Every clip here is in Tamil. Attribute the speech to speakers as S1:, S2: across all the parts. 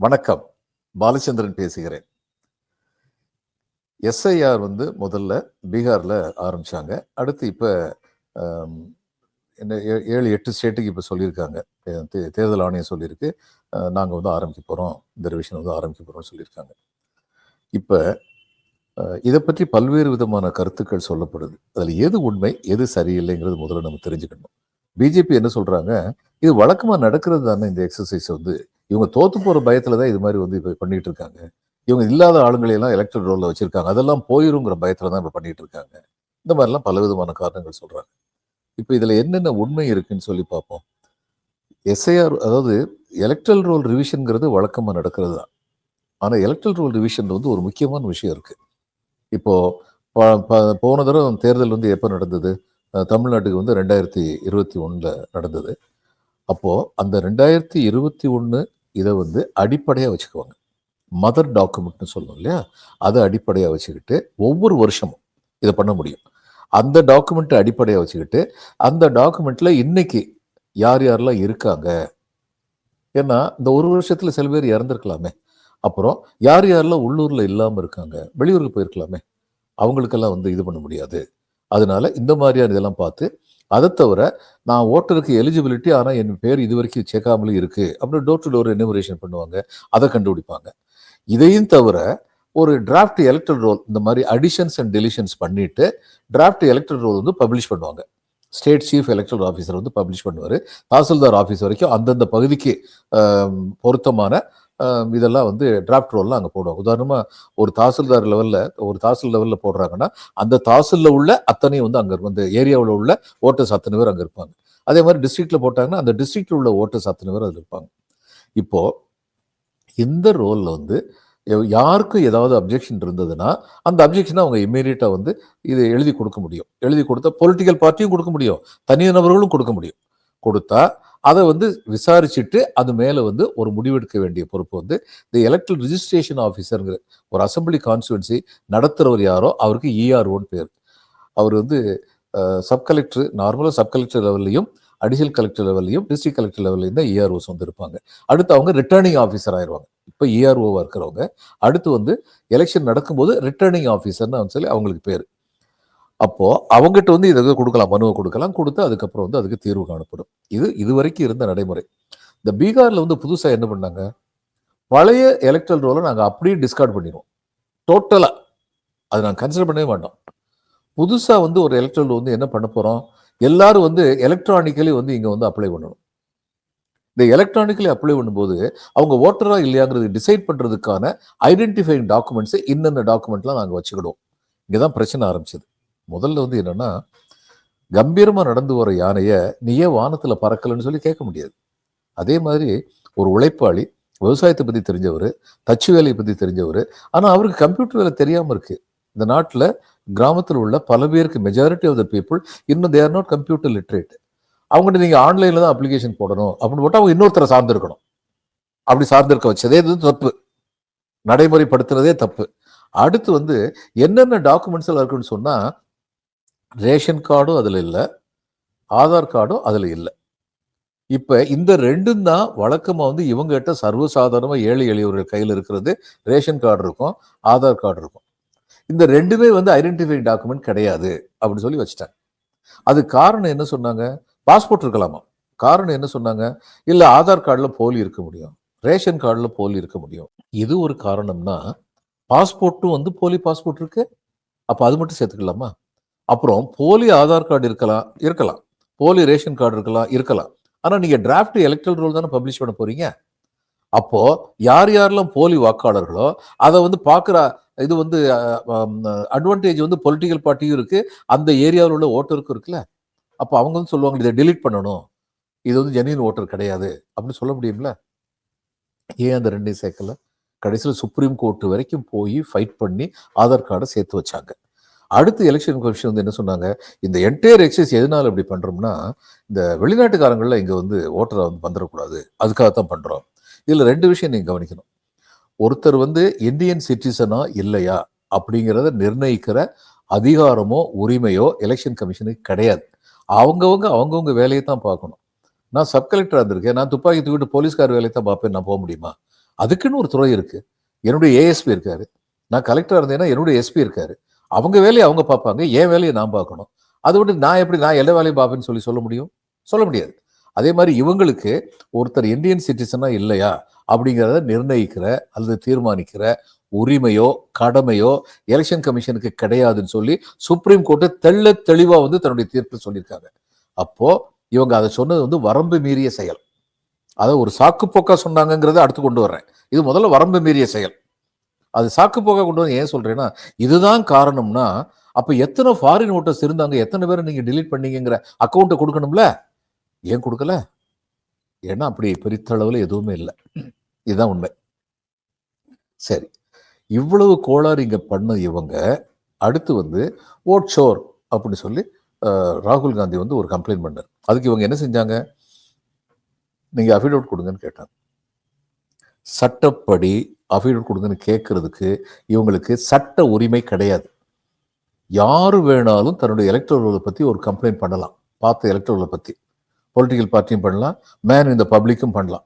S1: வணக்கம். பாலச்சந்திரன் பேசுகிறேன். எஸ்ஐஆர் வந்து முதல்ல பீகாரில் ஆரம்பிச்சாங்க. அடுத்து இப்போ என்ன ஏ- ஏழு எட்டு ஸ்டேட்டுக்கு இப்போ சொல்லியிருக்காங்க. தேர்தல் ஆணையம் சொல்லியிருக்கு. நாங்கள் வந்து ஆரம்பிக்க போகிறோம் இந்த ரிவிஷன் வந்து ஆரம்பிக்க போகிறோம்னு சொல்லியிருக்காங்க. இப்போ இதை பற்றி பல்வேறு விதமான கருத்துக்கள் சொல்லப்படுது. அதில் எது உண்மை எது சரியில்லைங்கிறது முதல்ல நம்ம தெரிஞ்சுக்கணும். பிஜேபி என்ன சொல்கிறாங்க இது வழக்கமாக நடக்கிறது தானே இந்த எக்ஸசைஸ் வந்து. இவங்க தோத்து போகிற பயத்தில் தான் இது மாதிரி வந்து இப்போ பண்ணிட்டு இருக்காங்க. இவங்க இல்லாத ஆளுங்களையெல்லாம் எலெக்ட்ரல் ரோலில் வச்சுருக்காங்க. அதெல்லாம் போயிருங்கிற பயத்தில் தான் இப்போ பண்ணிட்டு இருக்காங்க. இந்த மாதிரிலாம் பலவிதமான காரணங்கள் சொல்கிறாங்க இப்போ இதில் என்னென்ன உண்மை இருக்குன்னு சொல்லி பார்ப்போம். எஸ்ஐஆர் அதாவது எலக்ட்ரல் ரோல் ரிவிஷனுங்கிறது வழக்கமாக நடக்கிறது தான். ஆனால் எலக்ட்ரல் ரோல் ரிவிஷன் வந்து ஒரு முக்கியமான விஷயம் இருக்குது இப்போது ப- ப- போன தடவை தேர்தல் வந்து எப்போ நடந்தது? தமிழ்நாட்டுக்கு வந்து ரெண்டாயிரத்தி இருபத்தி ஒன்றில் நடந்தது. அப்போது அந்த ரெண்டாயிரத்தி இருபத்தி ஒன்று இதை வந்து அடிப்படையாக வச்சுக்குவாங்க. மதர் டாக்குமெண்ட்னு சொல்லுவோம் இல்லையா? அதை அடிப்படையாக வச்சுக்கிட்டு ஒவ்வொரு வருஷமும் இதை பண்ண முடியும். அந்த டாக்குமெண்ட்டை அடிப்படையாக வச்சுக்கிட்டு அந்த டாக்குமெண்ட்டில் இன்னைக்கு யார் யாரெல்லாம் இருக்காங்க? ஏன்னா இந்த ஒரு வருஷத்தில் சில பேர் இறந்துருக்கலாமே. அப்புறம் யார் யாரெல்லாம் உள்ளூரில் இல்லாமல் இருக்காங்க? வெளியூருக்கு போயிருக்கலாமே. அவங்களுக்கெல்லாம் வந்து இது பண்ண முடியாது. அதனால இந்த மாதிரியான இதெல்லாம் பார்த்து அதை தவிர நான் ஓட்டருக்கு எலிஜிபிலிட்டி ஆனால் என் பேர் இது வரைக்கும் சேர்க்காமலே இருக்குது அப்படின்னு டோர் டு டோர் எனிமரேஷன் பண்ணுவாங்க. அதை கண்டுபிடிப்பாங்க. இதையும் தவிர ஒரு டிராஃப்ட் எலக்ட்ரல் ரோல் இந்த மாதிரி அடிஷன்ஸ் அண்ட் டெலிஷன்ஸ் பண்ணிட்டு டிராஃப்ட் எலக்ட்ரல் ரோல் வந்து பப்ளிஷ் பண்ணுவாங்க. ஸ்டேட் சீஃப் எலக்ட்ரல் ஆஃபீஸர் வந்து பப்ளிஷ் பண்ணுவார். தாசில்தார் ஆஃபீஸ் வரைக்கும் அந்தந்த பகுதிக்கு பொருத்தமான இதெல்லாம் வந்து டிராஃப்ட் ரோல்லாம் அங்கே போடுவாங்க. உதாரணமாக ஒரு தாசில்தார் லெவலில் ஒரு தாசில் லெவலில் போடுறாங்கன்னா அந்த தாசிலில் உள்ள அத்தனையும் வந்து அங்கே அந்த ஏரியாவில் உள்ள ஓட்டர்ஸ் அத்தனை பேர் அங்கே இருப்பாங்க. அதே மாதிரி டிஸ்ட்ரிக்டில் போட்டாங்கன்னா அந்த டிஸ்ட்ரிக்டில் உள்ள ஓட்டர்ஸ் அத்தனை பேர் அதில் இருப்பாங்க. இப்போது இந்த ரோலில் வந்து யாருக்கும் ஏதாவது அப்ஜெக்ஷன் இருந்ததுன்னா அந்த அப்ஜெக்ஷனை அவங்க இம்மீடியட்டாக வந்து இது எழுதி கொடுக்க முடியும். எழுதி கொடுத்தா பொலிட்டிக்கல் பார்ட்டியும் கொடுக்க முடியும். தனிநபர்களும் கொடுக்க முடியும். கொடுத்தா அதை வந்து விசாரிச்சுட்டு அது மேலே வந்து ஒரு முடிவெடுக்க வேண்டிய பொறுப்பு வந்து இந்த எலக்ட்ரல் ரிஜிஸ்ட்ரேஷன் ஆஃபீஸருங்கிற ஒரு அசம்பிளி கான்ஸ்டுவன்சி நடத்துகிறவர் யாரோ அவருக்கு இஆர்ஓன்னு பேர். அவர் வந்து சப் கலெக்டர் நார்மலாக சப் கலெக்டர் லெவல்லையும் அடிஷனல் கலெக்டர் லெவல்லையும் டிஸ்ட்ரிக்ட் கலெக்டர் லெவல்லையும் தான் இஆர்ஓஸ் வந்து இருப்பாங்க. அடுத்து அவங்க ரிட்டர்னிங் ஆஃபீஸர் ஆயிடுவாங்க இப்போ இஆர்ஓவாக இருக்கிறவங்க. அடுத்து வந்து எலெக்ஷன் நடக்கும்போது ரிட்டர்னிங் ஆஃபீஸர்னு சொல்லி அவங்களுக்கு பேர். அப்போது அவங்ககிட்ட வந்து இதை கொடுக்கலாம் மனுவை கொடுக்கலாம் கொடுத்து அதுக்கப்புறம் வந்து அதுக்கு தீர்வு காணப்படும். இது இதுவரைக்கும் இருந்த நடைமுறை. இந்த பீகாரில் வந்து புதுசாக என்ன பண்ணாங்க? பழைய எலக்ட்ரல் ரோலை நாங்கள் அப்படியே டிஸ்கார்ட் பண்ணிடுவோம். டோட்டலாக அதை நாங்கள் கன்சிடர் பண்ணவே மாட்டோம். புதுசாக வந்து ஒரு எலக்ட்ரல் வந்து என்ன பண்ண போகிறோம் எல்லாரும் வந்து எலக்ட்ரானிக்கலி வந்து இங்கே வந்து அப்ளை பண்ணணும். இந்த எலக்ட்ரானிக்கலி அப்ளை பண்ணும்போது அவங்க ஓட்டரா இல்லையாங்கிறது டிசைட் பண்ணுறதுக்கான ஐடென்டிஃபைங் டாக்குமெண்ட்ஸை இன்னென்ன டாக்குமெண்ட்லாம் நாங்கள் வச்சுக்கிடுவோம். இங்கதான் பிரச்சனை ஆரம்பிச்சது. முதல்ல வந்து என்னன்னா கம்பீரமாக நடந்து வர யானையை நீ ஏன் வானத்தில் பறக்கலைன்னு சொல்லி கேட்க முடியாது. அதே மாதிரி ஒரு உழைப்பாளி விவசாயத்தை பற்றி தெரிஞ்சவர் தச்சு வேலையை பற்றி தெரிஞ்சவர் ஆனால் அவருக்கு கம்ப்யூட்டர் வேலை தெரியாமல் இருக்குது இந்த நாட்டில் கிராமத்தில் உள்ள பல பேருக்கு மெஜாரிட்டி ஆஃப் த பீப்புள் இன்னும் தேர் நாட் கம்ப்யூட்டர் லிட்ரேட் அவங்ககிட்ட நீங்கள் ஆன்லைனில் தான் அப்ளிகேஷன் போடணும் அப்படின்னு போட்டால் அவங்க இன்னொருத்தரை சார்ந்திருக்கணும். அப்படி சார்ந்திருக்க வச்சதே இது தப்பு. நடைமுறைப்படுத்துறதே தப்பு. அடுத்து வந்து என்னென்ன டாக்குமெண்ட்ஸ் எல்லாம் இருக்குன்னு சொன்னால் ரேஷன் கார்டும் அதில் இல்லை ஆதார் கார்டும் அதில் இல்லை. இப்போ இந்த ரெண்டும் தான் வழக்கமாக வந்து இவங்ககிட்ட சர்வசாதாரணமாக ஏழை எளியவர்கள் கையில் இருக்கிறது ரேஷன் கார்டு இருக்கும் ஆதார் கார்டு இருக்கும். இந்த ரெண்டுமே வந்து ஐடென்டிஃபை டாக்குமெண்ட் கிடையாது அப்படின்னு சொல்லி வச்சுட்டாங்க. அது காரணம் என்ன சொன்னாங்க? பாஸ்போர்ட் இருக்கலாமா? காரணம் என்ன சொன்னாங்க? இல்லை ஆதார் கார்டில் போலி இருக்க முடியும் ரேஷன் கார்டில் போலி இருக்க முடியும். இது ஒரு காரணம்னா பாஸ்போர்ட்டும் வந்து போலி பாஸ்போர்ட் இருக்கு அப்போ அது மட்டும் சேர்த்துக்கலாமா? அப்புறம் போலி ஆதார் கார்டு இருக்கலாம் இருக்கலாம். போலி ரேஷன் கார்டு இருக்கலாம் இருக்கலாம். ஆனால் நீங்கள் டிராஃப்ட் எலக்ட்ரல் ரோல் தானே பப்ளிஷ் பண்ண போறீங்க? அப்போ யார் யாரெல்லாம் போலி வாக்காளர்களோ அதை வந்து பார்க்குற இது வந்து அட்வான்டேஜ் வந்து பொலிட்டிக்கல் பார்ட்டியும் இருக்கு. அந்த ஏரியாவில் உள்ள ஓட்டருக்கும் இருக்குல்ல? அப்போ அவங்க வந்து சொல்லுவாங்க இதை டிலீட் பண்ணணும். இது வந்து ஜெனியின் ஓட்டர் கிடையாது. அப்படின்னு சொல்ல முடியும்ல? ஏன் அந்த ரெண்டையும் சேர்க்கல? கடைசியில் சுப்ரீம் கோர்ட் வரைக்கும் போய் ஃபைட் பண்ணி ஆதார் கார்டை சேர்த்து வச்சாங்க. அடுத்து எலெக்ஷன் கமிஷன் வந்து என்ன சொன்னாங்க? இந்த என்டையர் எக்ஸைஸ் எதனால இப்படி பண்ணுறோம்னா இந்த வெளிநாட்டுக்காரங்களில் இங்கே வந்து ஓட்டரை வந்து வந்துடக்கூடாது அதுக்காக தான் பண்ணுறோம் இதில் ரெண்டு விஷயம் நீங்கள் கவனிக்கணும். ஒருத்தர் வந்து இந்தியன் சிட்டிசனா இல்லையா அப்படிங்கிறத நிர்ணயிக்கிற அதிகாரமோ உரிமையோ எலெக்ஷன் கமிஷனுக்கு கிடையாது. அவங்கவுங்க அவங்கவுங்க வேலையை தான் பார்க்கணும். நான் சப் கலெக்டராக இருந்திருக்கேன். நான் துப்பாக்கி தூக்கிட்டு போலீஸ்கார் வேலையை தான் பார்ப்பேன். நான் போக முடியுமா? அதுக்குன்னு ஒரு துறை இருக்குது என்னுடைய ஏஎஸ்பி இருக்காரு. நான் கலெக்டராக இருந்தேன்னா என்னுடைய எஸ்பி இருக்காரு. அவங்க வேலையை அவங்க பார்ப்பாங்க என் வேலையை நான் பார்க்கணும். அதை விட்டு நான் எப்படி நான் எல்லா வேலையும் பார்ப்பேன்னு சொல்லி சொல்ல முடியும்? சொல்ல முடியாது. அதே மாதிரி இவங்களுக்கு ஒருத்தர் இந்தியன் சிட்டிசனா இல்லையா? அப்படிங்கிறத நிர்ணயிக்கிற அல்லது தீர்மானிக்கிற உரிமையோ கடமையோ எலெக்ஷன் கமிஷனுக்கு கிடையாதுன்னு சொல்லி சுப்ரீம் கோர்ட்டு தெள்ள தெளிவாக வந்து தன்னுடைய தீர்ப்பு சொல்லியிருக்காங்க. அப்போ இவங்க அதை சொன்னது வந்து வரம்பு மீறிய செயல். அதை ஒரு சாக்கு சொன்னாங்கிறத சொன்னாங்கங்கிறத அடுத்து கொண்டு வர்றேன். இது முதல்ல வரம்பு மீறிய செயல். அது சாக்கு போக கொண்டு வந்து ஏன் சொல்கிறேன்னா இதுதான் காரணம்னா அப்போ எத்தனை ஃபாரின் ஓட்டர்ஸ் இருந்தாங்க எத்தனை பேரை நீங்கள் டிலீட் பண்ணீங்கங்கிற அக்கௌண்ட்டை கொடுக்கணும்ல? ஏன் கொடுக்கல? ஏன்னா அப்படி பெரித்தளவில் எதுவுமே இல்லை. இதுதான் உண்மை. சரி. இவ்வளவு கோளாறு இங்கே பண்ண இவங்க. அடுத்து வந்து ஓட் ஷோர் அப்படின்னு சொல்லி ராகுல் காந்தி வந்து ஒரு கம்ப்ளைண்ட் பண்ணார் அதுக்கு இவங்க என்ன செஞ்சாங்க? நீங்கள் அஃபிடவிட் கொடுங்கன்னு கேட்டாங்க. சட்டப்படி அஃபிடவிட் கொடுங்கன்னு கேட்கறதுக்கு இவங்களுக்கு சட்ட உரிமை கிடையாது. யார் வேணாலும் தன்னுடைய எலக்டோரலை பற்றி ஒரு கம்ப்ளைண்ட் பண்ணலாம். பார்த்த எலக்டோரலை பற்றி பொலிட்டிக்கல் பார்ட்டியும் பண்ணலாம். மேன் இந்த பப்ளிக்கும் பண்ணலாம்.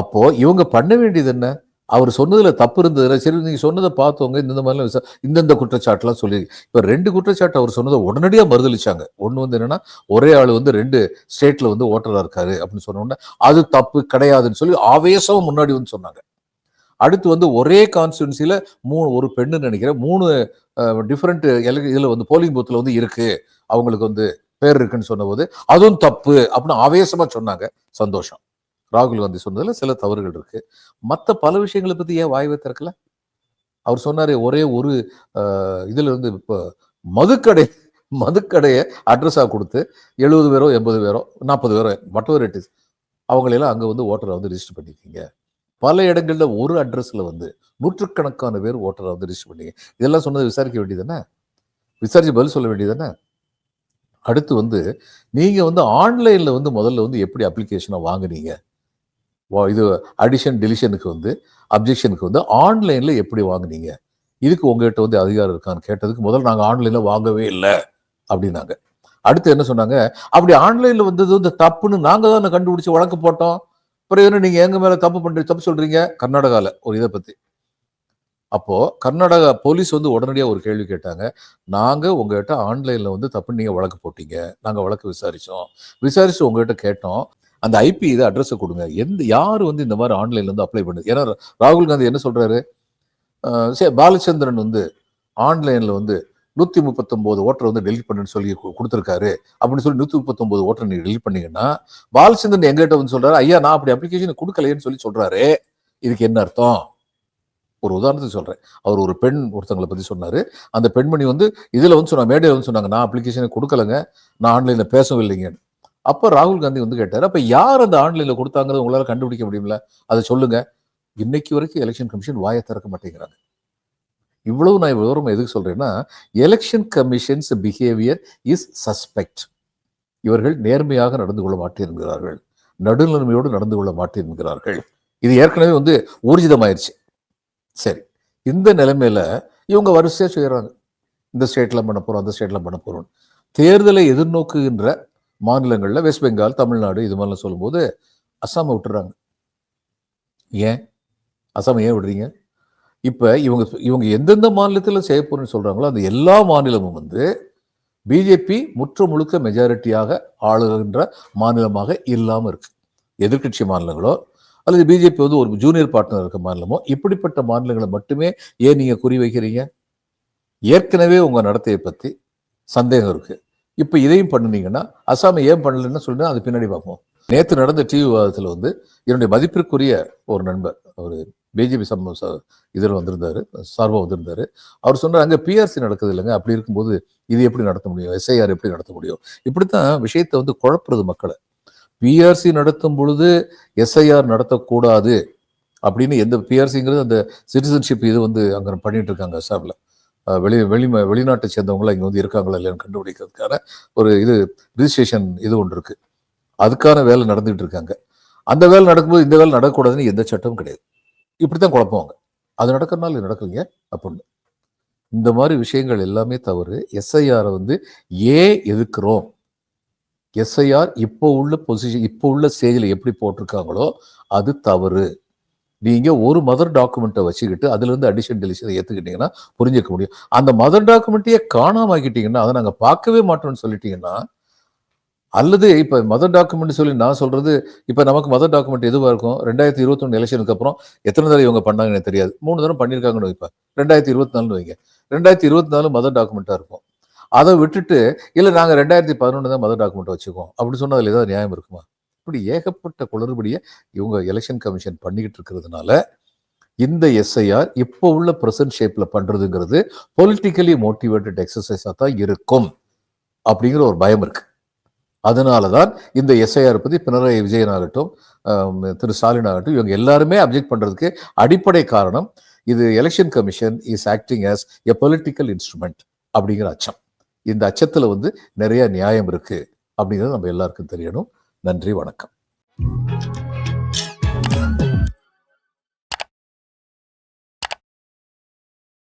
S1: அப்போது இவங்க பண்ண வேண்டியது என்ன? அவர் சொன்னதில் தப்பு இருந்ததுல சரி நீங்கள் சொன்னதை பார்த்தவங்க இந்த மாதிரிலாம் விசா இந்தந்த குற்றச்சாட்டுலாம் சொல்லி இப்போ ரெண்டு குற்றச்சாட்டு அவர் சொன்னதை உடனடியாக மறுதளிச்சாங்க ஒன்று வந்து என்னென்னா ஒரே ஆள் வந்து ரெண்டு ஸ்டேட்டில் வந்து ஓட்டராக இருக்காரு அப்படின்னு சொன்ன உடனே அது தப்பு கிடையாதுன்னு சொல்லி ஆவேசம் முன்னாடி வந்து சொன்னாங்க. அடுத்து வந்து ஒரே கான்ஸ்டுவன்சியில் மூணு ஒரு பெண்ணு நினைக்கிறேன். மூணு டிஃப்ரெண்ட் இதில் வந்து போலிங் பூத்தில் வந்து இருக்குது அவங்களுக்கு வந்து பேர் இருக்குன்னு சொன்னபோது அதுவும் தப்பு அப்படின்னு ஆவேசமாக சொன்னாங்க. சந்தோஷம். ராகுல் காந்தி சொன்னதில் சில தவறுகள் இருக்குது மற்ற பல விஷயங்களை பற்றி ஏன் வாய்வை திறக்கல? அவர் சொன்னார் ஒரே ஒரு இதில் இருந்து இப்போ மதுக்கடை மதுக்கடையை அட்ரஸாக கொடுத்து எழுபது பேரோ எண்பது பேரோ நாற்பது பேரோ வட்டவர் இட் இஸ் அவங்களெல்லாம் அங்கே வந்து ஓட்டரை வந்து ரிஜிஸ்டர் பண்ணியிருக்கீங்க பல இடங்களில் ஒரு அட்ரஸில் வந்து நூற்றுக்கணக்கான பேர் ஓட்டரை வந்து ரிஜிஸ்டர் பண்ணீங்க. இதெல்லாம் சொன்னதை விசாரிக்க வேண்டியதானே விசாரித்து பதில் சொல்ல வேண்டியதானே அடுத்து வந்து நீங்கள் வந்து ஆன்லைனில் வந்து முதல்ல வந்து எப்படி அப்ளிகேஷனை வாங்குனீங்க? வா- இது அடிஷன் டெலிஷனுக்கு வந்து அப்ஜெக்ஷனுக்கு வந்து ஆன்லைனில் எப்படி வாங்குனீங்க? இதுக்கு உங்ககிட்ட வந்து அதிகாரம் இருக்கான்னு கேட்டதுக்கு முதல்ல நாங்கள் ஆன்லைனில் வாங்கவே இல்லை அப்படின்னாங்க. அடுத்து என்ன சொன்னாங்க? அப்படி ஆன்லைனில் வந்தது வந்து தப்புன்னு நாங்கள் தான் கண்டுபிடிச்சி வழக்கு போட்டோம். அப்புறம் என்ன நீங்க எங்க மேல தப்பு பண்றீங்க தப்பு சொல்றீங்க? கர்நாடகால ஒரு இதை பத்தி. அப்போ கர்நாடகா போலீஸ் வந்து உடனடியாக ஒரு கேள்வி கேட்டாங்க. நாங்க உங்ககிட்ட ஆன்லைன்ல வந்து தப்பு நீங்க வழக்கு போட்டீங்க. நாங்க வழக்கு விசாரிச்சோம். விசாரிச்சு உங்ககிட்ட கேட்டோம். அந்த ஐபி இதை அட்ரஸை கொடுங்க. எந்த யார் வந்து இந்த மாதிரி ஆன்லைன்ல வந்து அப்ளை பண்ணுது? ஏன்னா ராகுல் காந்தி என்ன சொல்றாரு? சரி பாலச்சந்திரன் வந்து ஆன்லைன்ல வந்து நூத்தி முப்பத்தொன்பது ஓட்டர் வந்து டெலிட் பண்ணுன்னு சொல்லி கொடுத்துருக்காரு. அப்படின்னு சொல்லி நூத்தி முப்பத்தொன்பது ஓட்டர் நீ டெலிட் பண்ணீங்கன்னா பாலச்சந்திரன் எங்கிட்ட வந்து சொல்றாரு ஐயா நான் அப்படி அப்ளிகேஷன் கொடுக்கலையேன்னு சொல்லி சொல்றாரு. இதுக்கு என்ன அர்த்தம்? ஒரு உதாரணத்துக்கு சொல்றேன். அவர் ஒரு பெண் ஒருத்தங்களை பத்தி சொன்னாரு. அந்த பெண்மணி வந்து இதுல வந்து சொன்னாங்க மேடையில் வந்து சொன்னாங்க நான் அப்ளிகேஷனை கொடுக்கலங்க நான் ஆன்லைன்ல இல்லைங்கன்னு அப்ப ராகுல் காந்தி வந்து கேட்டார் அப்ப யார் அந்த ஆன்லைன்ல கொடுத்தாங்கிறது உங்களால கண்டுபிடிக்க முடியும்ல? அதை சொல்லுங்க. இன்னைக்கு வரைக்கும் எலெக்ஷன் கமிஷன் வாயை திறக்க மாட்டேங்கிறாங்க. இவ்வளவு நான் விவரம் எதுக்கு சொல்றேன்னா election commission's behaviour is suspect இவர்கள் நேர்மையாக நடந்து கொள்ள மாட்டேன்கிறார்கள். நடுநிலைமையோடு நடந்து கொள்ள மாட்டேன்கிறார்கள். இது ஏற்கனவே வந்து ஊர்ஜிதமாயிருச்சு. சரி இந்த நிலைமையில இவங்க வரிசையாக செய்கிறாங்க இந்த ஸ்டேட்ல பண்ண போறோம் அந்த ஸ்டேட்ல பண்ண போறோம் தேர்தலை எதிர்நோக்குகின்ற மாநிலங்களில் வெஸ்ட் பெங்கால் தமிழ்நாடு இது மாதிரிலாம் சொல்லும்போது அஸ்ஸாமை விட்டுறாங்க. ஏன்? அஸ்ஸாமை ஏன் விடுறீங்க? இப்போ இவங்க இவங்க எந்தெந்த மாநிலத்தில் செய்ய போறேன்னு சொல்றாங்களோ அந்த எல்லா மாநிலமும் வந்து பிஜேபி முற்று முழுக்க மெஜாரிட்டியாக ஆளுகின்ற மாநிலமாக இல்லாமல் இருக்கு. எதிர்க்கட்சி மாநிலங்களோ அல்லது பிஜேபி வந்து ஒரு ஜூனியர் பார்ட்னர் இருக்க மாநிலமோ இப்படிப்பட்ட மாநிலங்களை மட்டுமே ஏன் நீங்கள் குறி வைக்கிறீங்க? ஏற்கனவே உங்கள் நடத்தையை பற்றி சந்தேகம் இருக்குது இப்போ இதையும் பண்ணினீங்கன்னா அசாமை ஏன் பண்ணலன்னு சொல்லி அது பின்னாடி பார்ப்போம். நேற்று நடந்த டிவி விவாதத்தில் வந்து என்னுடைய மதிப்பிற்குரிய ஒரு நண்பர் ஒரு பிஜேபி சம்ம இதில் வந்திருந்தாரு சார்பாக வந்திருந்தார். அவர் சொன்னார் அங்கே பிஆர்சி நடக்குது இல்லைங்க. அப்படி இருக்கும்போது இது எப்படி நடத்த முடியும்? எஸ்ஐஆர் எப்படி நடத்த முடியும்? இப்படித்தான் விஷயத்தை வந்து குழப்புறது மக்களை. பிஆர்சி நடத்தும் பொழுது எஸ்ஐஆர் நடத்தக்கூடாது அப்படின்னு எந்த பிஆர்சிங்கிறது அந்த சிட்டிசன்ஷிப் இது வந்து அங்கே பண்ணிட்டு இருக்காங்க அசாமில் வெளி வெளி வெளிநாட்டை சேர்ந்தவங்களாம் இங்கே வந்து இருக்காங்களா இல்லையான்னு கண்டுபிடிக்கிறதுக்கான ஒரு இது ரிஜிஸ்ட்ரேஷன் இது ஒன்று இருக்குது அதுக்கான வேலை நடந்துகிட்டு இருக்காங்க. அந்த வேலை நடக்கும்போது இந்த வேலை நடக்கக்கூடாதுன்னு எந்த சட்டமும் கிடையாது. இப்படித்தான் குழப்புவாங்க. அது நடக்கிறனால இது நடக்குங்க அப்படின்னு. இந்த மாதிரி விஷயங்கள் எல்லாமே தவறு. எஸ்ஐஆரை வந்து ஏன் எதுக்குறோம்? எஸ்ஐஆர் இப்போ உள்ள பொசிஷன் இப்போ உள்ள ஸ்டேஜில் எப்படி போட்டிருக்காங்களோ அது தவறு. நீங்கள் ஒரு மதர் டாக்குமெண்ட்டை வச்சுக்கிட்டு அதுலேருந்து அடிஷன் டெலிஷன் ஏத்துக்கிட்டீங்கன்னா புரிஞ்சிக்க முடியும். அந்த மதர் டாக்குமெண்ட்டையே காணாம ஆக்கிட்டீங்கன்னா அதை நாங்கள் பார்க்கவே மாட்டோம்னு சொல்லிட்டீங்கன்னா அல்லது இப்போ மதர் டாக்குமெண்ட் சொல்லி நான் சொல்றது இப்போ நமக்கு மதர் டாக்குமெண்ட் எதுவாக இருக்கும்? ரெண்டாயிரத்தி இருபத்தொன்னு எலெக்ஷனுக்கு அப்புறம் எத்தனை தடவை இவங்க பண்ணாங்கன்னு தெரியாது. மூணு தடவை பண்ணியிருக்காங்கன்னு வைப்பேன். ரெண்டாயிரத்தி இருபத்தி நாலுன்னு வைங்க. ரெண்டாயிரத்தி இருபத்தி நாலு மதர் டாக்குமெண்ட்டாக இருக்கும். அதை விட்டுட்டு இல்லை நாங்கள் ரெண்டாயிரத்தி பதினொன்று தான் மதர் டாக்குமெண்ட் வச்சுக்கோம் அப்படி சொன்னதில் ஏதாவது நியாயம் இருக்குமா? இப்படி ஏகப்பட்ட குளறுபடியை இவங்க எலெக்ஷன் கமிஷன் பண்ணிக்கிட்டு இருக்கிறதுனால இந்த எஸ்ஐஆர் இப்போ உள்ள ப்ரெசன்ட் ஷேப்பில் பண்ணுறதுங்கிறது பொலிட்டிக்கலி மோட்டிவேட்டட் எக்ஸசைஸாக தான் இருக்கும். அப்படிங்கிற ஒரு பயம் இருக்குது அதனால தான் இந்த எஸ்ஐஆர் பற்றி பினராயி விஜயன் ஆகட்டும் திரு ஸ்டாலின் ஆகட்டும் இவங்க எல்லாருமே அப்ஜெக்ட் பண்ணுறதுக்கு அடிப்படை காரணம் இது election commission is acting as a political instrument அப்படிங்கிற அச்சம். இந்த அச்சத்தில் வந்து நிறைய நியாயம் இருக்குது அப்படிங்கிறது நம்ம எல்லாருக்கும் தெரியணும். நன்றி வணக்கம்.